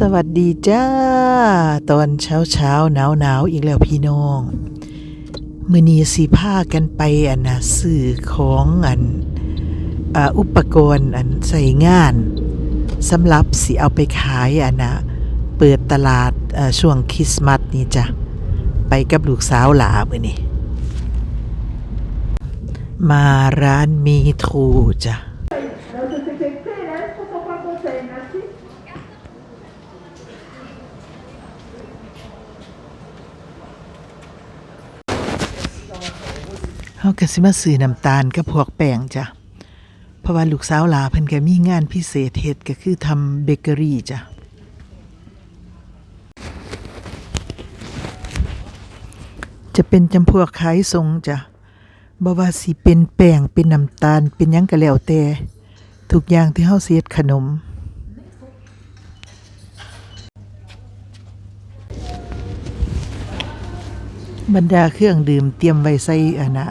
สวัสดีจ้า ตอนเช้าเช้าหนาวหนาวๆอีกแล้วพี่น้อง มือนีสีผ้ากันไปอันนะสื่อของอันอุปกรณ์อันใส่งานสำหรับสิเอาไปขายอันนะเปิดตลาดช่วงคริสต์มาสนี่จ้ะ ไปกับลูกสาวหลามือนี่มาร้านมีทูจ้ะ เฮาก็สิมาซื้อน้ำตาลกับพวกแป้งจ้ะ เพราะว่าลูกสาวลาเพิ่นก็มีงานพิเศษเฮ็ดก็คือทำเบเกอรี่จ้ะ จะเป็นจำพวกขายทรงจ้ะบ่ว่าสิเป็นแป้งเป็นน้ำตาลเป็นหยังก็แล้วแต่ทุกอย่างที่เฮาสิเฮ็ดขนมบรรดาเครื่องดื่มเตรียมไว้ใส่อันนะ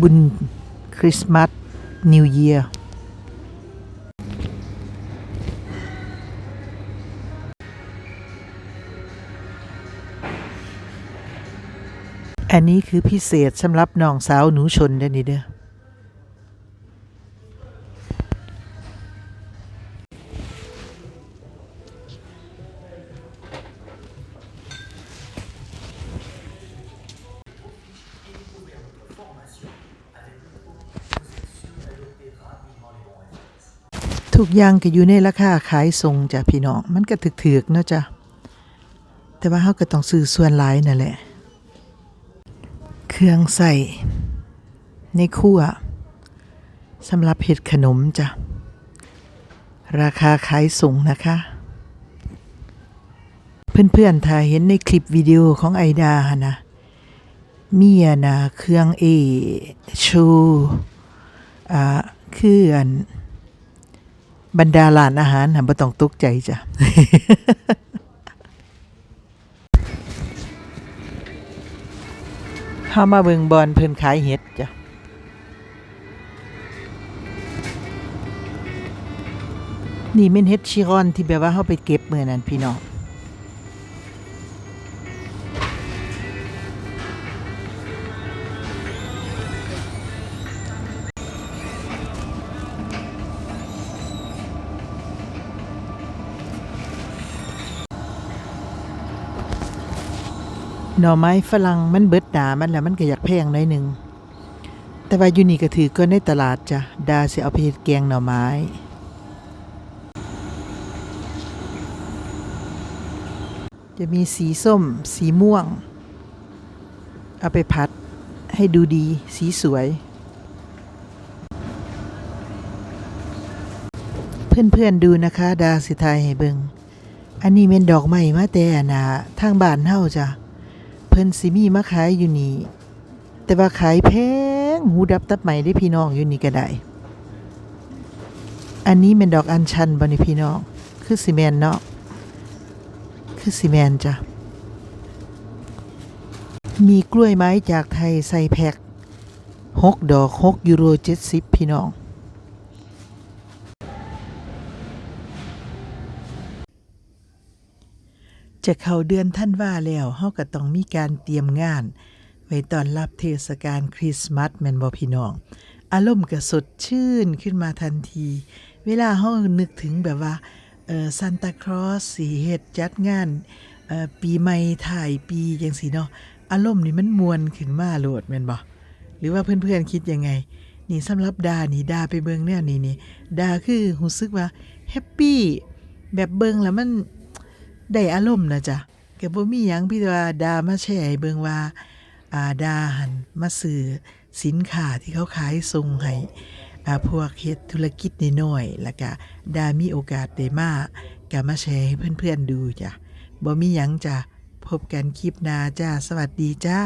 บุญคริสต์มาสนิวเยียร์อันนี้คือพิเศษสำหรับน้องสาวหนูชนเด้อนี่เด้อ ทุกอย่างก็อยู่ในราคาขายส่งจ้ะพี่น้องมันก็ถึกๆเนาะจ้ะแต่ว่าเขาก็ต้องซื้อส่วนหลายนั่นแหละ เครื่องใส่ในครัวสำหรับเห็ดขนมจ้ะราคาขายสูงนะคะ เพื่อนๆถ้าเห็นในคลิปวิดีโอของไอดานนะมีอะนะเครื่องเอชูอ่าคืออัน บรรดาร้านอาหารนะบ่ต้องตกใจจ้ะเข้ามาเบิงบอลเพิ่นขายเห็ดจ้ะนี่เป็นเห็ดชิรอนที่แบบว่าเฮาไปเก็บมื้อนั้นพี่น้อง หน่อไม้ฝรั่งมันเบิดหนามันแล้วมันก็อยากแพงหน่อยหนึ่งแต่ว่าอยู่นี่ก็ถือก็ในตลาดจ้ะดาสิเอาไปเฮ็ดแกงหน่อไม้จะมีสีส้ม สีม่วง เอาไปผัดให้ดูดีสีสวย เพื่อนๆดูนะคะ ดาสิทายให้เบิงอันนี้เป็นดอกไม้มาแต่นนาทางบ้านเฮาจ้ะ เพิ่นสิมีมาขายอยู่นี่ แต่ว่าขายแพงหูดับตับใหม่ได้พี่น้องอยู่นี่ก็ได้ อันนี้เป็นดอกอัญชันบ่นี่พี่น้อง คือซีเมนเนาะ คือซีเมนจ้ะ มีกล้วยไม้จากไทยใส่แพ็คหกดอกหกยูโรเจ็ดสิบพี่น้อง จะเข้าเดือนท่านว่าแล้วเฮาก็ต้องมีการเตรียมงาน ไว้ตอนรับเทศกาลคริสต์มาสแม่นบ่พี่น้อง อารมณ์ก็สดชื่นขึ้นมาทันที เวลาเฮานึกถึงแบบว่าเอ่อซานตาคลอสสีเฮ็ดจัดงานเอ่อปีใหม่ถ่ายปีจังซี่เนาะอารมณ์นี่มันมวนขึ้นมาโลดแม่นบ่หรือว่าเพื่อนๆคิดยังไง นี่สำหรับดานี่ดาไปเบิงแนวนี้นี่ดาคือรู้สึกว่าแฮปปี้แบบเบิงแล้วมัน ได้อารมณ์นะจ๊ะก็บ่มีหยังพี่ต่ว่าดามาแชร์ให้เบิ่งว่าอ่าดาหันมาซื้อสินค้าที่เขาขายส่งให้อ่าพวกเฮ็ดธุรกิจน้อยๆแล้วก็ดามีโอกาสได้มาก็มาแชร์ให้เพื่อนๆดูจ้ะบ่มีหยังจ้ะพบกันคลิปหน้าจ้า สวัสดีจ้า